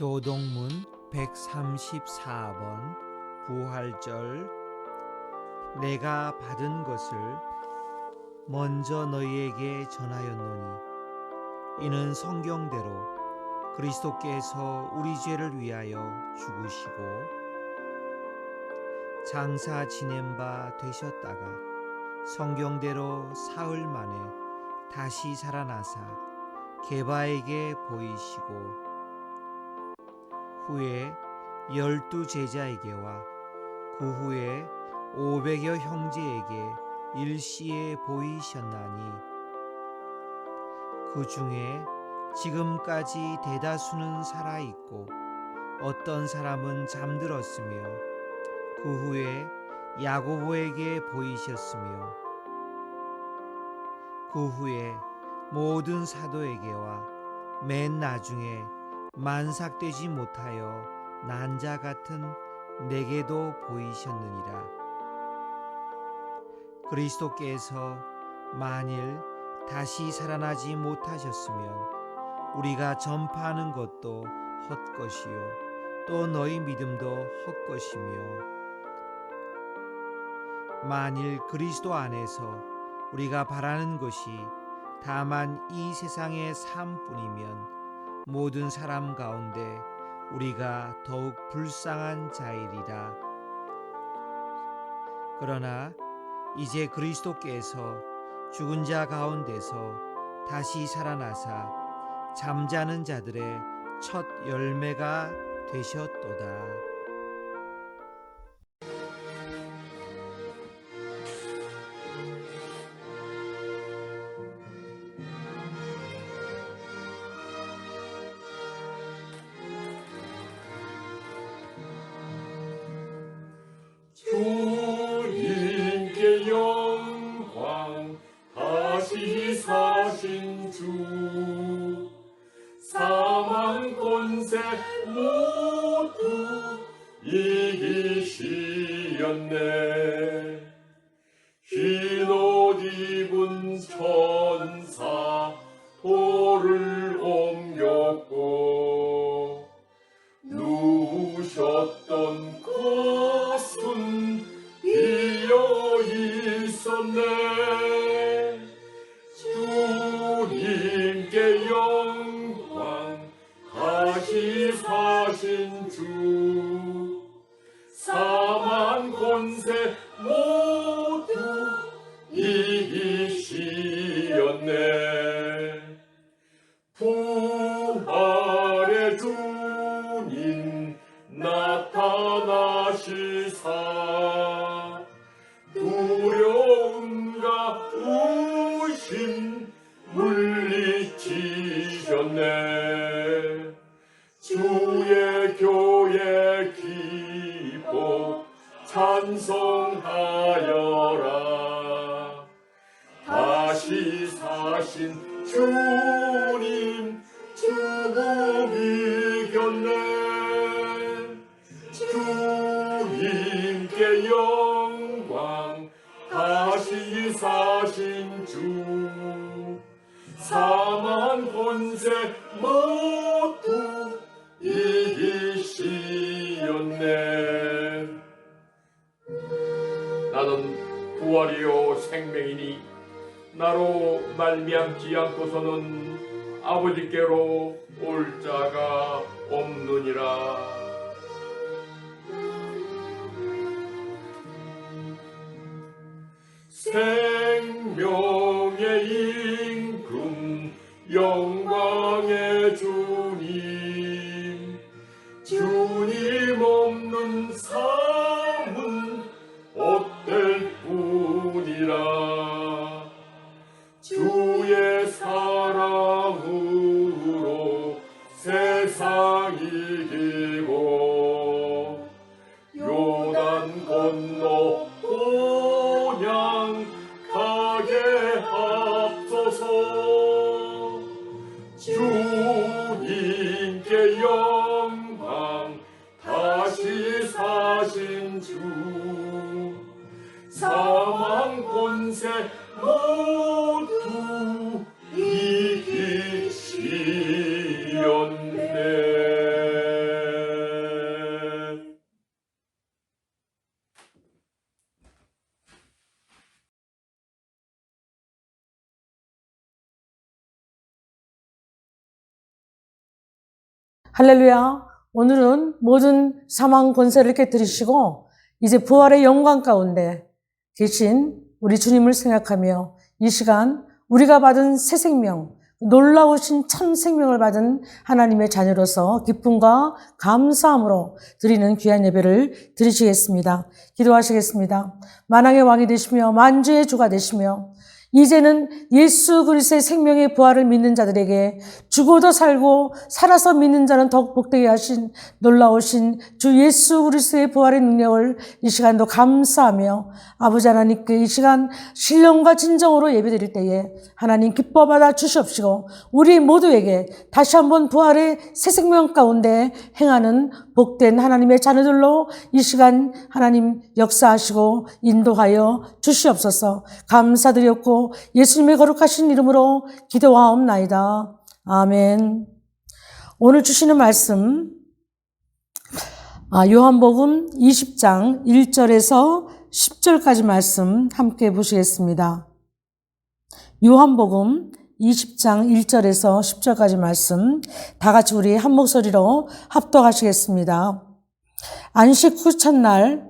교동문 134번 부활절 내가 받은 것을 먼저 너희에게 전하였노니 이는 성경대로 그리스도께서 우리 죄를 위하여 죽으시고 장사 지낸 바 되셨다가 성경대로 사흘 만에 다시 살아나사 게바에게 보이시고 후에 열두 제자에게와 그 후에 오백여 형제에게 일시에 보이셨나니. 그 중에 지금까지 대다수는 살아 있고 어떤 사람은 잠들었으며 그 후에 야고보에게 보이셨으며 그 후에 모든 사도에게와 맨 나중에 만삭되지 못하여 난자 같은 내게도 보이셨느니라. 그리스도께서 만일 다시 살아나지 못하셨으면 우리가 전파하는 것도 헛것이요 또 너희 믿음도 헛것이며 만일 그리스도 안에서 우리가 바라는 것이 다만 이 세상의 삶뿐이면 모든 사람 가운데 우리가 더욱 불쌍한 자이리라. 그러나 이제 그리스도께서 죽은 자 가운데서 다시 살아나사 잠자는 자들의 첫 열매가 되셨도다. 영광. 다시 사신 주. 사망 권세 모두 이기시었네. 나는 부활이요 생명이니 나로 말미암지 않고서는 아버지께로 올 자가 없느니라. 생명의 임금 영광의 주님. 주님 없는 삶은 어떨 뿐이라 할렐루야. 오늘은 모든 사망 권세를 깨뜨리시고 이제 부활의 영광 가운데 계신 우리 주님을 생각하며 이 시간 우리가 받은 새 생명, 놀라우신 참 생명을 받은 하나님의 자녀로서 기쁨과 감사함으로 드리는 귀한 예배를 드리시겠습니다. 기도하시겠습니다. 만왕의 왕이 되시며 만주의 주가 되시며 이제는 예수 그리스도의 생명의 부활을 믿는 자들에게 죽어도 살고 살아서 믿는 자는 더욱 복되게 하신 놀라우신 주 예수 그리스도의 부활의 능력을 이 시간도 감사하며 아버지 하나님께 이 시간 신령과 진정으로 예배드릴 때에 하나님 기뻐 받아 주시옵시고 우리 모두에게 다시 한번 부활의 새 생명 가운데 행하는 복된 하나님의 자녀들로 이 시간 하나님 역사하시고 인도하여 주시옵소서. 감사드렸고 예수님의 거룩하신 이름으로 기도하옵나이다. 아멘. 오늘 주시는 말씀, 아, 요한복음 20장 1절에서 10절까지 말씀 함께 보시겠습니다. 요한복음 20장 1절에서 10절까지 말씀 다 같이 우리 한 목소리로 합독하시겠습니다. 안식 후 첫날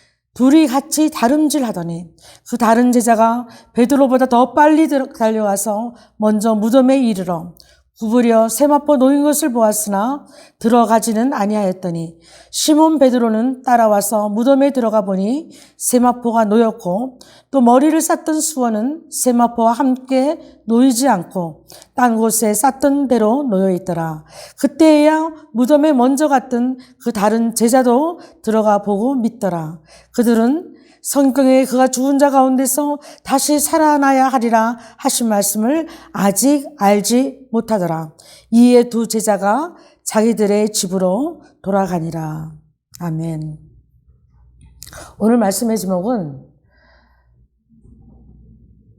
둘이 같이 다름질 하더니 그 다른 제자가 베드로보다 더 빨리 들- 달려가서 먼저 무덤에 이르러 구부려 세마포 놓인 것을 보았으나 들어가지는 아니하였더니 시몬 베드로는 따라와서 무덤에 들어가 보니 세마포가 놓였고 또 머리를 쌌던 수원은 세마포와 함께 놓이지 않고 딴 곳에 쌌던 대로 놓여 있더라. 그때야 무덤에 먼저 갔던 그 다른 제자도 들어가 보고 믿더라. 그들은 성경에 그가 죽은 자 가운데서 다시 살아나야 하리라 하신 말씀을 아직 알지 못하더라. 이에 두 제자가 자기들의 집으로 돌아가니라. 아멘. 오늘 말씀의 제목은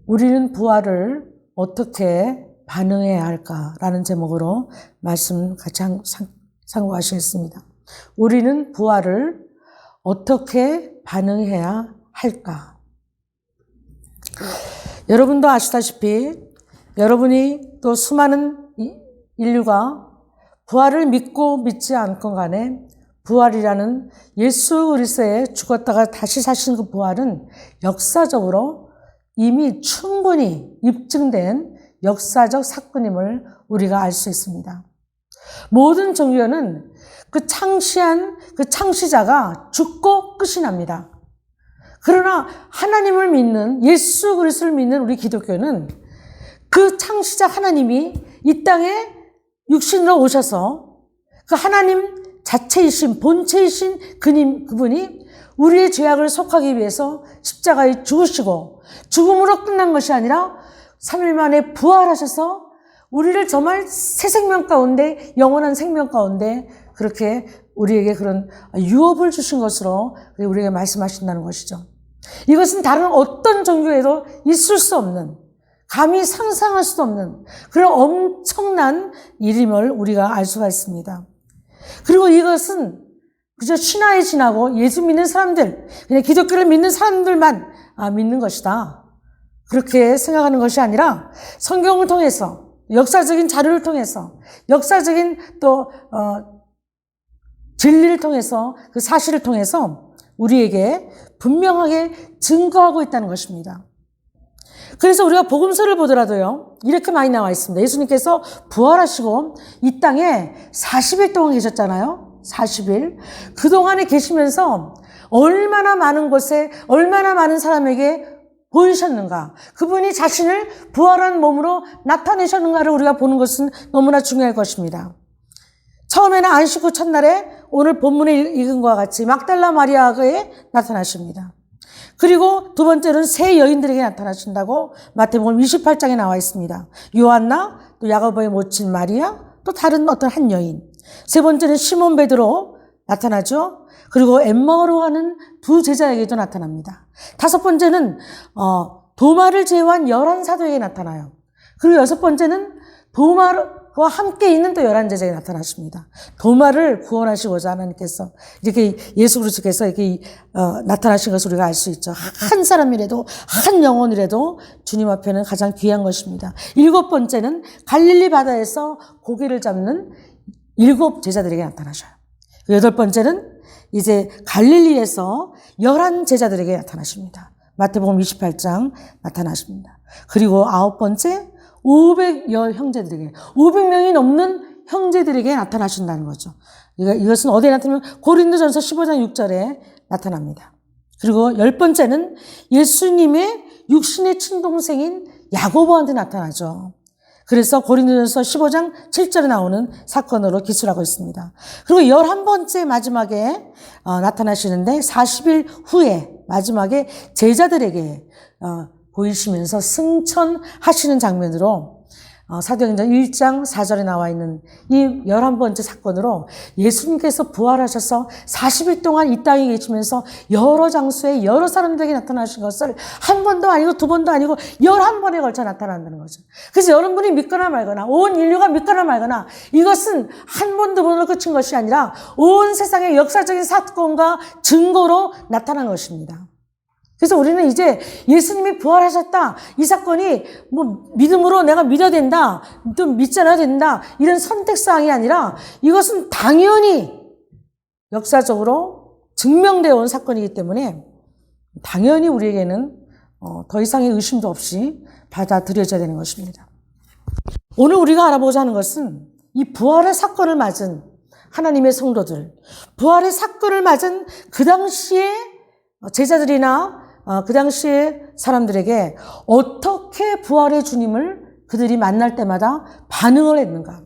우리는 부활을 어떻게 반응해야 할까라는 제목으로 말씀 같이 상고하시겠습니다. 우리는 부활을 어떻게 반응해야 할까? 여러분도 아시다시피 여러분이 또 수많은 이- 인류가 부활을 믿고 믿지 않건 간에 부활이라는 예수 그리스도의 죽었다가 다시 사신 그 부활은 역사적으로 이미 충분히 입증된 역사적 사건임을 우리가 알 수 있습니다. 모든 종교는 그 창시한 그 창시자가 죽고 끝이 납니다. 그러나 하나님을 믿는 예수 그리스도를 믿는 우리 기독교는 그 창시자 하나님이 이 땅에 육신으로 오셔서 그 하나님 자체이신 본체이신 그님 그분이 우리의 죄악을 속하기 위해서 십자가에 죽으시고 죽음으로 끝난 것이 아니라 3일 만에 부활하셔서 우리를 정말 새 생명 가운데 영원한 생명 가운데 그렇게 우리에게 그런 유업을 주신 것으로 우리에게 말씀하신다는 것이죠. 이것은 다른 어떤 종교에도 있을 수 없는 감히 상상할 수도 없는 그런 엄청난 일임을 우리가 알 수가 있습니다. 그리고 이것은 그저 신화에 지나고 예수 믿는 사람들, 그냥 기독교를 믿는 사람들만 아, 믿는 것이다. 그렇게 생각하는 것이 아니라 성경을 통해서 역사적인 자료를 통해서 역사적인 또 어, 진리를 통해서 그 사실을 통해서 우리에게 분명하게 증거하고 있다는 것입니다. 그래서 우리가 복음서를 보더라도요, 이렇게 많이 나와 있습니다. 예수님께서 부활하시고 이 땅에 40일 동안 계셨잖아요. 40일. 그동안에 계시면서 얼마나 많은 곳에, 얼마나 많은 사람에게 보이셨는가. 그분이 자신을 부활한 몸으로 나타내셨는가를 우리가 보는 것은 너무나 중요할 것입니다. 처음에는 안식 후 첫날에 오늘 본문에 읽은 것과 같이 막달라 마리아에 나타나십니다. 그리고 두 번째는 세 여인들에게 나타나신다고 마태복음 28장에 나와 있습니다. 요한나, 또 야고보의 모친 마리아, 또 다른 어떤 한 여인. 세 번째는 시몬 베드로 나타나죠. 그리고 엠마오로 가는 두 제자에게도 나타납니다. 다섯 번째는 어, 도마를 제외한 열한 사도에게 나타나요. 그리고 여섯 번째는 도마와 함께 있는 또 열한 제자에게 나타나십니다. 도마를 구원하시고자 하나님께서 이렇게 예수 그리스도께서 이렇게 어, 나타나신 것을 우리가 알 수 있죠. 한 사람이라도 한 영혼이라도 주님 앞에는 가장 귀한 것입니다. 일곱 번째는 갈릴리 바다에서 고기를 잡는 일곱 제자들에게 나타나셔요. 여덟 번째는 이제 갈릴리에서 열한 제자들에게 나타나십니다. 마태복음 28장 나타나십니다. 그리고 아홉 번째 500여 형제들에게 500명이 넘는 형제들에게 나타나신다는 거죠. 이것은 어디에 나타나면 고린도전서 15장 6절에 나타납니다. 그리고 열 번째는 예수님의 육신의 친동생인 야고보한테 나타나죠. 그래서 고린도전서 15장 7절에 나오는 사건으로 기술하고 있습니다. 그리고 열한 번째 마지막에 어, 나타나시는데 40일 후에 마지막에 제자들에게 어, 보이시면서 승천하시는 장면으로 어, 사도행전 1장 4절에 나와 있는 이 열한 번째 사건으로 예수님께서 부활하셔서 40일 동안 이 땅에 계시면서 여러 장소에 여러 사람들에게 나타나신 것을 한 번도 아니고 두 번도 아니고 열한 번에 걸쳐 나타난다는 거죠. 그래서 여러분이 믿거나 말거나 온 인류가 믿거나 말거나 이것은 한 번, 두 번으로 끝인 것이 아니라 온 세상의 역사적인 사건과 증거로 나타난 것입니다. 그래서 우리는 이제 예수님이 부활하셨다. 이 사건이 뭐 믿음으로 내가 믿어야 된다. 또 믿지 않아야 된다. 이런 선택사항이 아니라 이것은 당연히 역사적으로 증명되어 온 사건이기 때문에 당연히 우리에게는 어, 더 이상의 의심도 없이 받아들여져야 되는 것입니다. 오늘 우리가 알아보고자 하는 것은 이 부활의 사건을 맞은 하나님의 성도들, 부활의 사건을 맞은 그 당시에 제자들이나 어, 그 당시에 사람들에게 어떻게 부활의 주님을 그들이 만날 때마다 반응을 했는가?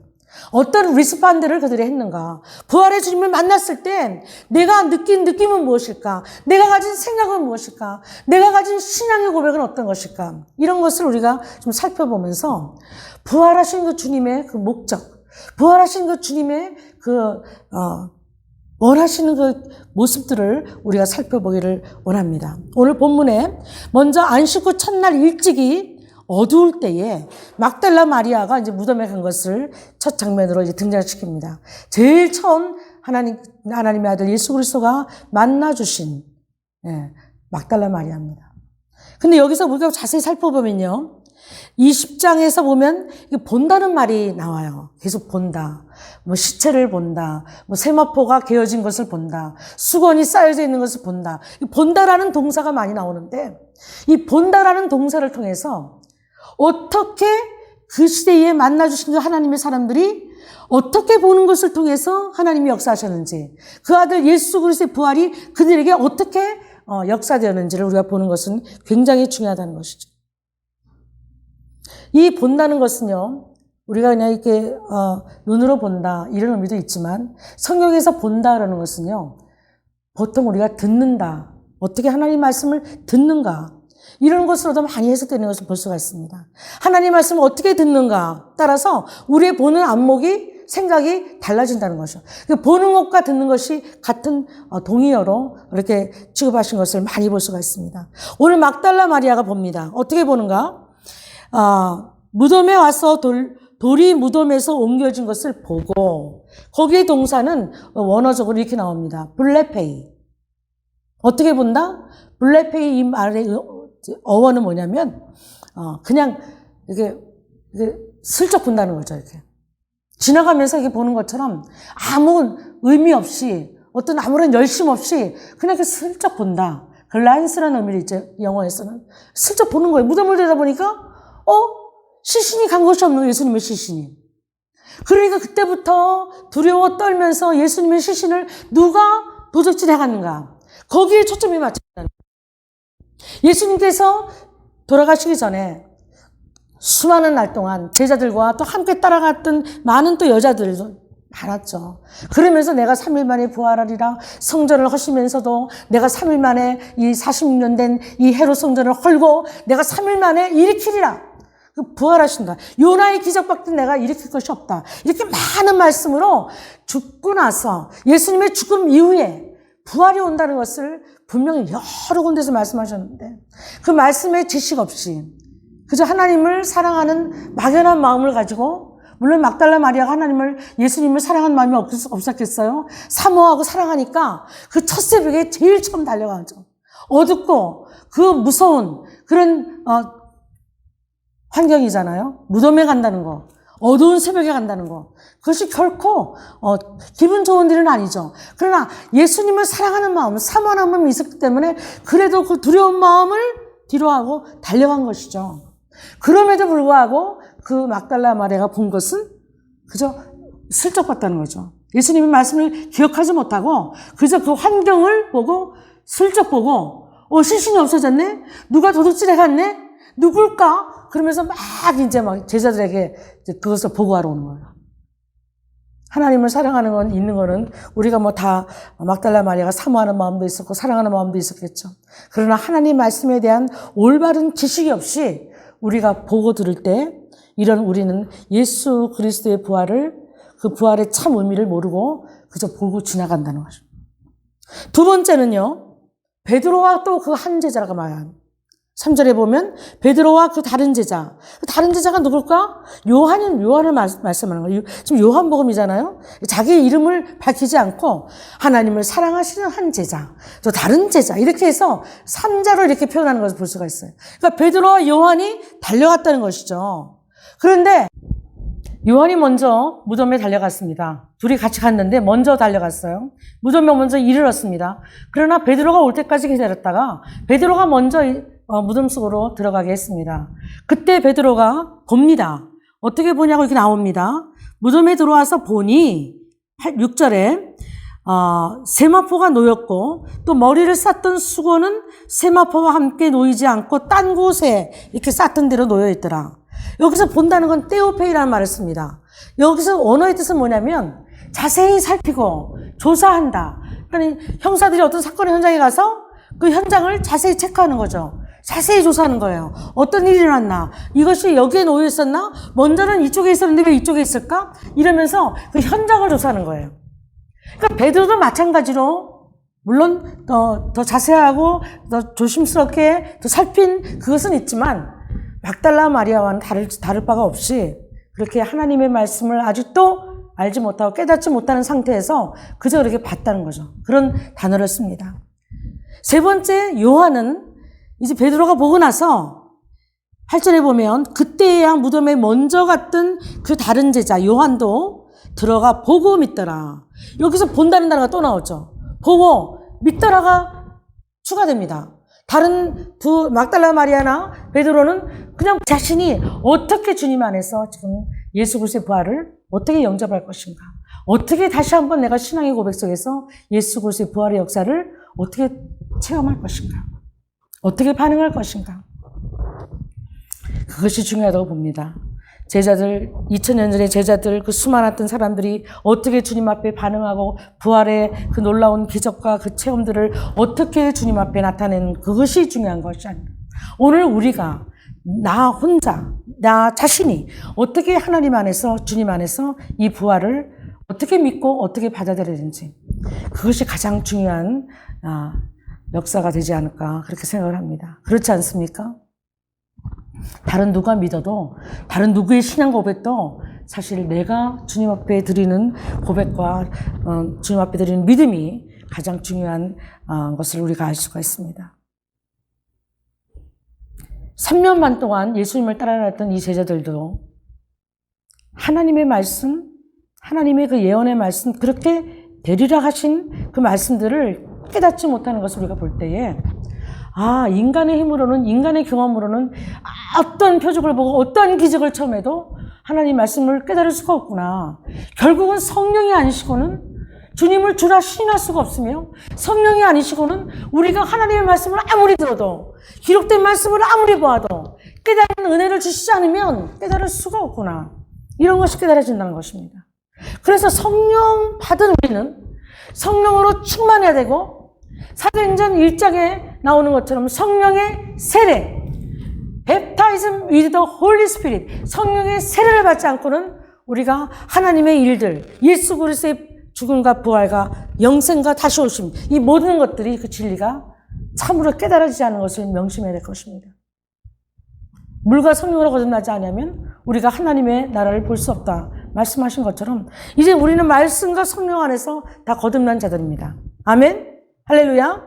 어떤 리스판드를 그들이 했는가? 부활의 주님을 만났을 땐 내가 느낀 느낌은 무엇일까? 내가 가진 생각은 무엇일까? 내가 가진 신앙의 고백은 어떤 것일까? 이런 것을 우리가 좀 살펴보면서 부활하신 그 주님의 그 목적, 부활하신 그 주님의 그, 어, 원하시는 그 모습들을 우리가 살펴보기를 원합니다. 오늘 본문에 먼저 안식 후 첫날 일찍이 어두울 때에 막달라 마리아가 이제 무덤에 간 것을 첫 장면으로 이제 등장시킵니다. 제일 처음 하나님, 하나님의 아들 예수 그리스도가 만나 주신, 예, 막달라 마리아입니다. 근데 여기서 우리가 자세히 살펴보면요. 이 10장에서 보면 본다는 말이 나와요. 계속 본다. 뭐 시체를 본다. 뭐 세마포가 개어진 것을 본다. 수건이 쌓여져 있는 것을 본다. 이 본다라는 동사가 많이 나오는데 이 본다라는 동사를 통해서 어떻게 그 시대에 만나 주신 그 하나님의 사람들이 어떻게 보는 것을 통해서 하나님이 역사하셨는지 그 아들 예수 그리스도의 부활이 그들에게 어떻게 어, 역사되었는지를 우리가 보는 것은 굉장히 중요하다는 것이죠. 이 본다는 것은요, 우리가 그냥 이렇게 어, 눈으로 본다 이런 의미도 있지만 성경에서 본다라는 것은요, 보통 우리가 듣는다, 어떻게 하나님 말씀을 듣는가 이런 것으로도 많이 해석되는 것을 볼 수가 있습니다. 하나님 말씀을 어떻게 듣는가 따라서 우리의 보는 안목이 생각이 달라진다는 것이죠. 그 보는 것과 듣는 것이 같은 어, 동의어로 이렇게 취급하신 것을 많이 볼 수가 있습니다. 오늘 막달라 마리아가 봅니다. 어떻게 보는가? 아, 무덤에 와서 돌, 돌이 무덤에서 옮겨진 것을 보고 거기에 동사는 원어적으로 이렇게 나옵니다. 블레페이. 어떻게 본다? 블레페이 이 말의 어- 어원은 뭐냐면 어, 그냥 이게, 이게 슬쩍 본다는 거죠. 이렇게 지나가면서 이렇게 보는 것처럼 아무 의미 없이 어떤 아무런 열심 없이 그냥 이렇게 슬쩍 본다. 글란스라는 의미를 있죠. 영어에서는 슬쩍 보는 거예요. 무덤을 들여다보니까 어? 시신이 간 것이 없는. 예수님의 시신이. 그러니까 그때부터 두려워 떨면서 예수님의 시신을 누가 도적질해 갔는가. 거기에 초점이 맞췄다는. 예수님께서 돌아가시기 전에 수많은 날 동안 제자들과 또 함께 따라갔던 많은 또 여자들도 많았죠. 그러면서 내가 3일 만에 부활하리라 성전을 하시면서도 내가 3일 만에 이 46년 된이 헤로 성전을 헐고 내가 3일 만에 일으키리라. 그 부활하신다. 요나의 기적밖에 내가 일으킬 것이 없다. 이렇게 많은 말씀으로 죽고 나서 예수님의 죽음 이후에 부활이 온다는 것을 분명히 여러 군데서 말씀하셨는데 그 말씀에 지식 없이 그저 하나님을 사랑하는 막연한 마음을 가지고 물론 막달라 마리아가 하나님을 예수님을 사랑하는 마음이 없, 없었겠어요. 사모하고 사랑하니까 그 첫 새벽에 제일 처음 달려가죠. 어둡고 그 무서운 그런 어, 환경이잖아요. 무덤에 간다는 거, 어두운 새벽에 간다는 거. 그것이 결코 어, 기분 좋은 일은 아니죠. 그러나 예수님을 사랑하는 마음, 마음이 있었기 때문에 그래도 그 두려운 마음을 뒤로하고 달려간 것이죠. 그럼에도 불구하고 그 막달라 마리아가 본 것은 그저 슬쩍 봤다는 거죠. 예수님의 말씀을 기억하지 못하고 그저 그 환경을 보고 슬쩍 보고 어 시신이 없어졌네? 누가 도둑질해 갔네? 누굴까? 그러면서 막 이제 막 제자들에게 이제 그것을 보고하러 오는 거예요. 하나님을 사랑하는 건 있는 거는 우리가 뭐 다 막달라 마리아가 사모하는 마음도 있었고 사랑하는 마음도 있었겠죠. 그러나 하나님 말씀에 대한 올바른 지식이 없이 우리가 보고 들을 때 이런 우리는 예수 그리스도의 부활을 그 부활의 참 의미를 모르고 그저 보고 지나간다는 거죠. 두 번째는요. 베드로와 또 그 한 제자가 말한 3절에 보면 베드로와 그 다른 제자. 그 다른 제자가 누굴까? 요한은 요한을 말, 말씀하는 거예요. 지금 요한복음이잖아요. 자기의 이름을 밝히지 않고 하나님을 사랑하시는 한 제자, 또 다른 제자 이렇게 해서 3자로 이렇게 표현하는 것을 볼 수가 있어요. 그러니까 베드로와 요한이 달려갔다는 것이죠. 그런데 요한이 먼저 무덤에 달려갔습니다. 둘이 같이 갔는데 먼저 달려갔어요. 무덤에 먼저 이르렀습니다. 그러나 베드로가 올 때까지 기다렸다가 베드로가 먼저 어, 무덤 속으로 들어가게 했습니다. 그때 베드로가 봅니다. 어떻게 보냐고 이렇게 나옵니다. 무덤에 들어와서 보니 6절에 어, 세마포가 놓였고 또 머리를 쌌던 수건은 세마포와 함께 놓이지 않고 딴 곳에 이렇게 쌌던 대로 놓여 있더라. 여기서 본다는 건 떼오페이라는 말을 씁니다. 여기서 언어의 뜻은 뭐냐면 자세히 살피고 조사한다. 그러니까 형사들이 어떤 사건의 현장에 가서 그 현장을 자세히 체크하는 거죠. 자세히 조사하는 거예요. 어떤 일이 일어났나? 이것이 여기에 놓여 있었나? 먼저는 이쪽에 있었는데 왜 이쪽에 있을까? 이러면서 그 현장을 조사하는 거예요. 그러니까 베드로도 마찬가지로 물론 더, 더 자세하고 더 조심스럽게 더 살핀 그것은 있지만 막달라 마리아와는 다를, 다를 바가 없이 그렇게 하나님의 말씀을 아직도 알지 못하고 깨닫지 못하는 상태에서 그저 그렇게 봤다는 거죠. 그런 단어를 씁니다. 세 번째 요한은 이제 베드로가 보고 나서 8절에 보면 그때야 무덤에 먼저 갔던 그 다른 제자 요한도 들어가 보고 믿더라. 여기서 본다는 단어가 또 나오죠. 보고 믿더라가 추가됩니다. 다른 두 막달라 마리아나 베드로는 그냥 자신이 어떻게 주님 안에서 지금 예수 그리스도의 부활을 어떻게 영접할 것인가? 어떻게 다시 한번 내가 신앙의 고백 속에서 예수 그리스도의 부활의 역사를 어떻게 체험할 것인가? 어떻게 반응할 것인가? 그것이 중요하다고 봅니다. 제자들, 2000년 전의 제자들, 그 수많았던 사람들이 어떻게 주님 앞에 반응하고 부활의 그 놀라운 기적과 그 체험들을 어떻게 주님 앞에 나타내는 그것이 중요한 것이 아니라 오늘 우리가 나 혼자, 나 자신이 어떻게 하나님 안에서, 주님 안에서 이 부활을 어떻게 믿고 어떻게 받아들여야 되는지 그것이 가장 중요한 아, 역사가 되지 않을까 그렇게 생각을 합니다. 그렇지 않습니까? 다른 누가 믿어도 다른 누구의 신앙 고백도 사실 내가 주님 앞에 드리는 고백과 어, 주님 앞에 드리는 믿음이 가장 중요한 어, 것을 우리가 알 수가 있습니다. 3년 반 동안 예수님을 따라다녔던 이 제자들도 하나님의 말씀, 하나님의 그 예언의 말씀, 그렇게 되리라 하신 그 말씀들을 깨닫지 못하는 것을 우리가 볼 때에 아, 인간의 힘으로는, 인간의 경험으로는 어떤 표적을 보고 어떤 기적을 처음 해도 하나님 말씀을 깨달을 수가 없구나. 결국은 성령이 아니시고는 주님을 주라 시인할 수가 없으며 성령이 아니시고는 우리가 하나님의 말씀을 아무리 들어도 기록된 말씀을 아무리 보아도 깨달은 은혜를 주시지 않으면 깨달을 수가 없구나. 이런 것이 깨달아진다는 것입니다. 그래서 성령 받은 우리는 성령으로 충만해야 되고 사도행전 1장에 나오는 것처럼 성령의 세례 baptism with the Holy Spirit, 성령의 세례를 받지 않고는 우리가 하나님의 일들, 예수 그리스도의 죽음과 부활과 영생과 다시 오심, 이 모든 것들이 그 진리가 참으로 깨달아지지 않은 것을 명심해야 될 것입니다. 물과 성령으로 거듭나지 않으면 우리가 하나님의 나라를 볼 수 없다. 말씀하신 것처럼 이제 우리는 말씀과 성령 안에서 다 거듭난 자들입니다. 아멘? 할렐루야?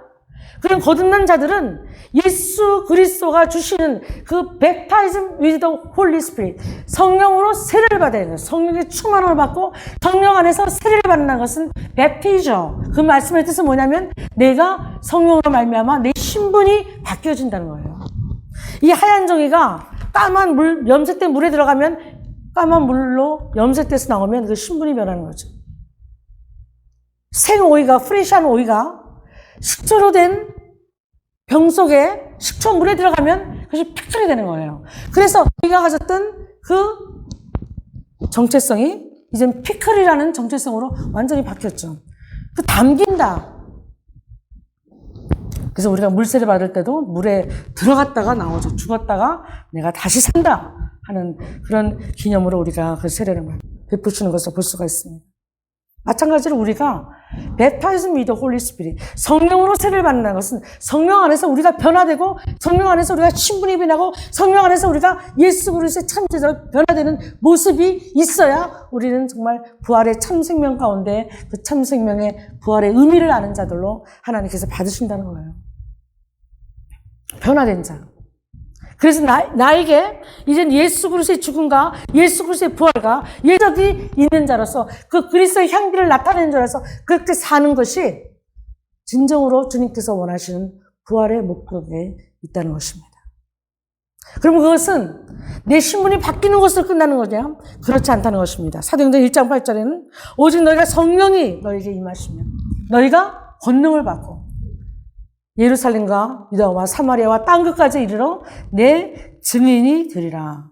그럼 거듭난 자들은 예수 그리스도가 주시는 그 baptism with the Holy Spirit 성령으로 세례를 받아야 돼요. 성령의 충만함을 받고 성령 안에서 세례를 받는 것은 baptism. 그 말씀의 뜻은 뭐냐면 내가 성령으로 말미암아 내 신분이 바뀌어진다는 거예요. 이 하얀 종이가 까만 물, 염색된 물에 들어가면 까만 물로 염색돼서 나오면 그 신분이 변하는 거죠. 생 오이가, 프레시한 오이가 식초로 된 병 속에 식초 물에 들어가면 그것이 피클이 되는 거예요. 그래서 우리가 가졌던 그 정체성이 이젠 피클이라는 정체성으로 완전히 바뀌었죠. 그 담긴다. 그래서 우리가 물세를 받을 때도 물에 들어갔다가 나오죠. 죽었다가 내가 다시 산다 하는 그런 기념으로 우리가 그 세례를 베푸시는 것을 볼 수가 있습니다. 마찬가지로 우리가 baptism with 성령으로 세례를 받는 것은 성령 안에서 우리가 변화되고 성령 안에서 우리가 신분이 변하고 성령 안에서 우리가 예수 그리스도의 참제자로 변화되는 모습이 있어야 우리는 정말 부활의 참 생명 가운데 그 참 생명의 부활의 의미를 아는 자들로 하나님께서 받으신다는 거예요. 변화된 자. 그래서 나, 나에게 이젠 예수 그리스도의 죽음과 예수 그리스도의 부활과 예적이 있는 자로서 그 그리스도의 향기를 나타내는 자로서 그렇게 사는 것이 진정으로 주님께서 원하시는 부활의 목적에 있다는 것입니다. 그러면 그것은 내 신분이 바뀌는 것으로 끝나는 거냐? 그렇지 않다는 것입니다. 사도행전 1장 8절에는 오직 너희가 성령이 너에게 임하시면 너희가 권능을 받고 예루살렘과 유다와 사마리아와 땅 끝까지 이르러 내 증인이 되리라.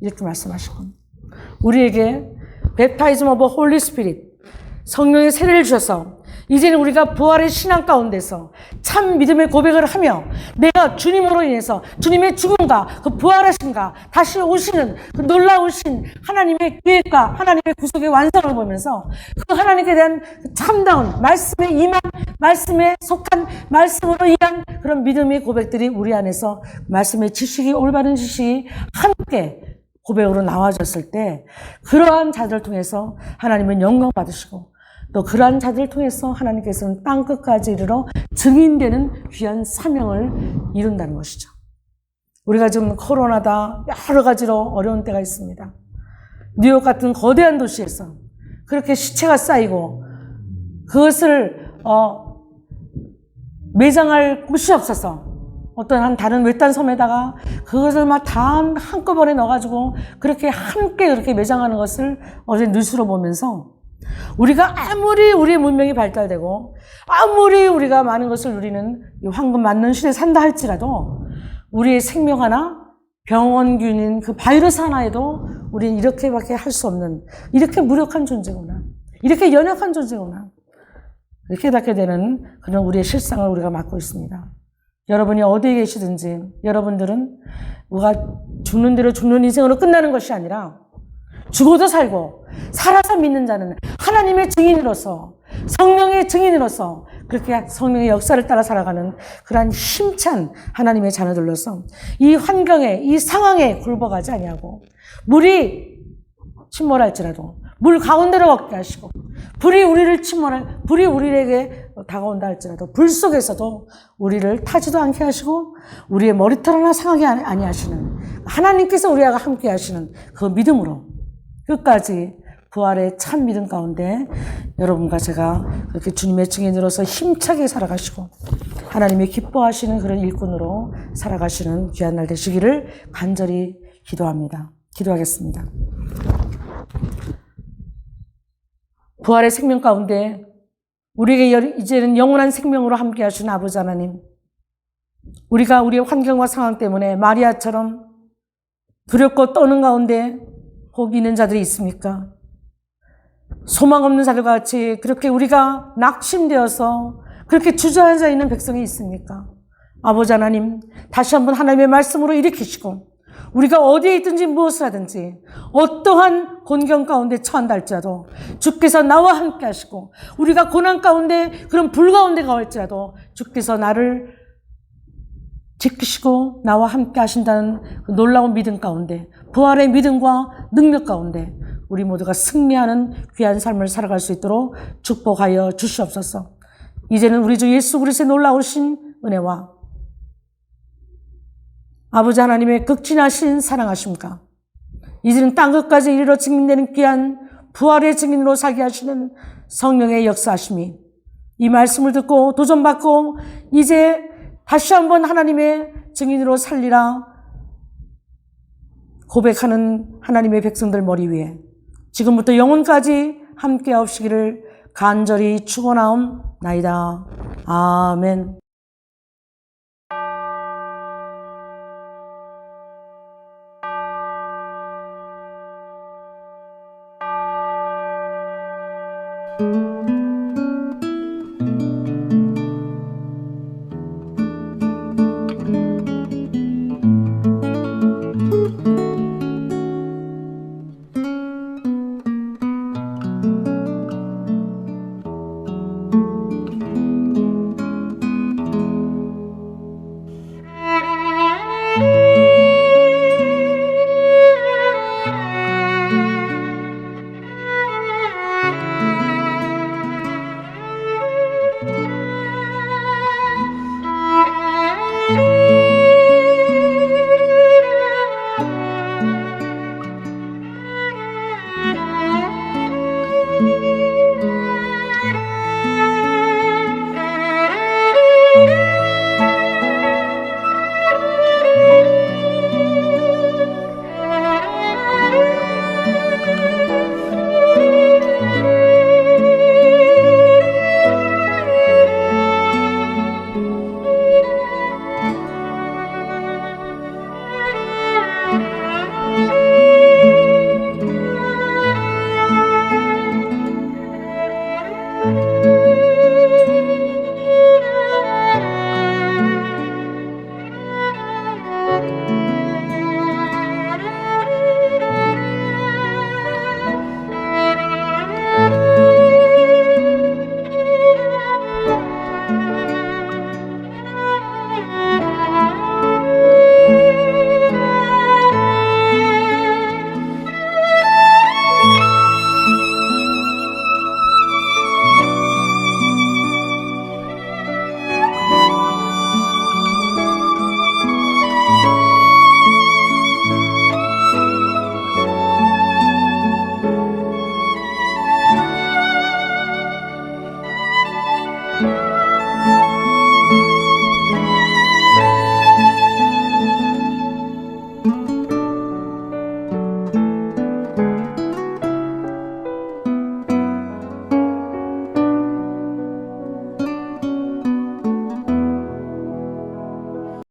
이렇게 말씀하신 겁니다. 우리에게 baptism of Holy Spirit 성령의 세례를 주셔서 이제는 우리가 부활의 신앙 가운데서 참 믿음의 고백을 하며 내가 주님으로 인해서 주님의 죽음과 그 부활하신가 다시 오시는 그 놀라우신 하나님의 계획과 하나님의 구속의 완성을 보면서 그 하나님께 대한 그 참다운 말씀에 임한 말씀에 속한 말씀으로 인한 그런 믿음의 고백들이 우리 안에서 말씀의 지식이 올바른 지식이 함께 고백으로 나와졌을 때 그러한 자들을 통해서 하나님은 영광 받으시고 또 그러한 자들을 통해서 하나님께서는 땅 끝까지 이르러 증인되는 귀한 사명을 이룬다는 것이죠. 우리가 지금 코로나다 여러 가지로 어려운 때가 있습니다. 뉴욕 같은 거대한 도시에서 그렇게 시체가 쌓이고 그것을 어, 매장할 곳이 없어서 어떤 한 다른 외딴 섬에다가 그것을 막 다 한꺼번에 넣어가지고 그렇게 함께 그렇게 매장하는 것을 어제 뉴스로 보면서 우리가 아무리 우리의 문명이 발달되고 아무리 우리가 많은 것을 누리는 이 황금 맞는 시대에 산다 할지라도 우리의 생명 하나 병원균인 그 바이러스 하나에도 우리는 이렇게밖에 할 수 없는 이렇게 무력한 존재구나. 이렇게 연약한 존재구나. 이렇게 닫게 되는 그런 우리의 실상을 우리가 맡고 있습니다. 여러분이 어디에 계시든지 여러분들은 우리가 죽는 대로 죽는 인생으로 끝나는 것이 아니라 죽어도 살고 살아서 믿는 자는 하나님의 증인으로서 성령의 증인으로서 그렇게 성령의 역사를 따라 살아가는 그러한 힘찬 하나님의 자녀들로서 이 환경에 이 상황에 굴복하지 아니하고 물이 침몰할지라도 물 가운데로 걷게 하시고 불이 우리를 침몰할 불이 우리에게 다가온다 할지라도 불 속에서도 우리를 타지도 않게 하시고 우리의 머리털 하나 상하게 아니하시는 하나님께서 우리와 함께 하시는 그 믿음으로 끝까지 부활의 참 믿음 가운데 여러분과 제가 그렇게 주님의 증인으로서 힘차게 살아가시고 하나님의 기뻐하시는 그런 일꾼으로 살아가시는 귀한 날 되시기를 간절히 기도합니다. 기도하겠습니다. 부활의 생명 가운데 우리에게 이제는 영원한 생명으로 함께 하신 아버지 하나님 우리가 우리의 환경과 상황 때문에 마리아처럼 두렵고 떠는 가운데 혹 있는 자들이 있습니까? 소망 없는 자들과 같이 그렇게 우리가 낙심되어서 그렇게 주저앉아 있는 백성이 있습니까? 아버지 하나님, 다시 한번 하나님의 말씀으로 일으키시고, 우리가 어디에 있든지 무엇을 하든지 어떠한 곤경 가운데 처한다 할지라도 주께서 나와 함께 하시고 우리가 고난 가운데 그런 불 가운데 가할지라도 주께서 나를 지키시고 나와 함께 하신다는 그 놀라운 믿음 가운데 부활의 믿음과 능력 가운데 우리 모두가 승리하는 귀한 삶을 살아갈 수 있도록 축복하여 주시옵소서. 이제는 우리 주 예수 그리스도의 놀라우신 은혜와 아버지 하나님의 극진하신 사랑하심과 이제는 땅 끝까지 이르러 증인되는 귀한 부활의 증인으로 살게 하시는 성령의 역사하심이 이 말씀을 듣고 도전받고 이제 다시 한번 하나님의 증인으로 살리라 고백하는 하나님의 백성들 머리 위에 지금부터 영혼까지 함께 하시기를 간절히 축원하옵나이다. 아멘.